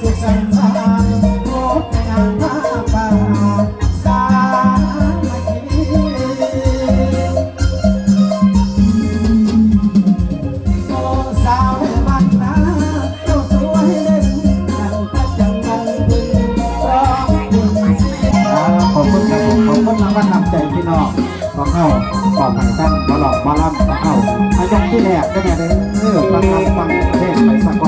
ขสันต์สานพบในงานผ้าป่าสามัคคีโอ้สาวในบ้านนาเจ้าขอบคุณครับผมขอบคุณรางวัลนำใจพี่น้อง ของเข้าขอบให้ท่านมาหลอกมาล่ำของเข้าอายกที่แหลกก็ได้เลยเออประกาฟังประเทศไปสักก่อน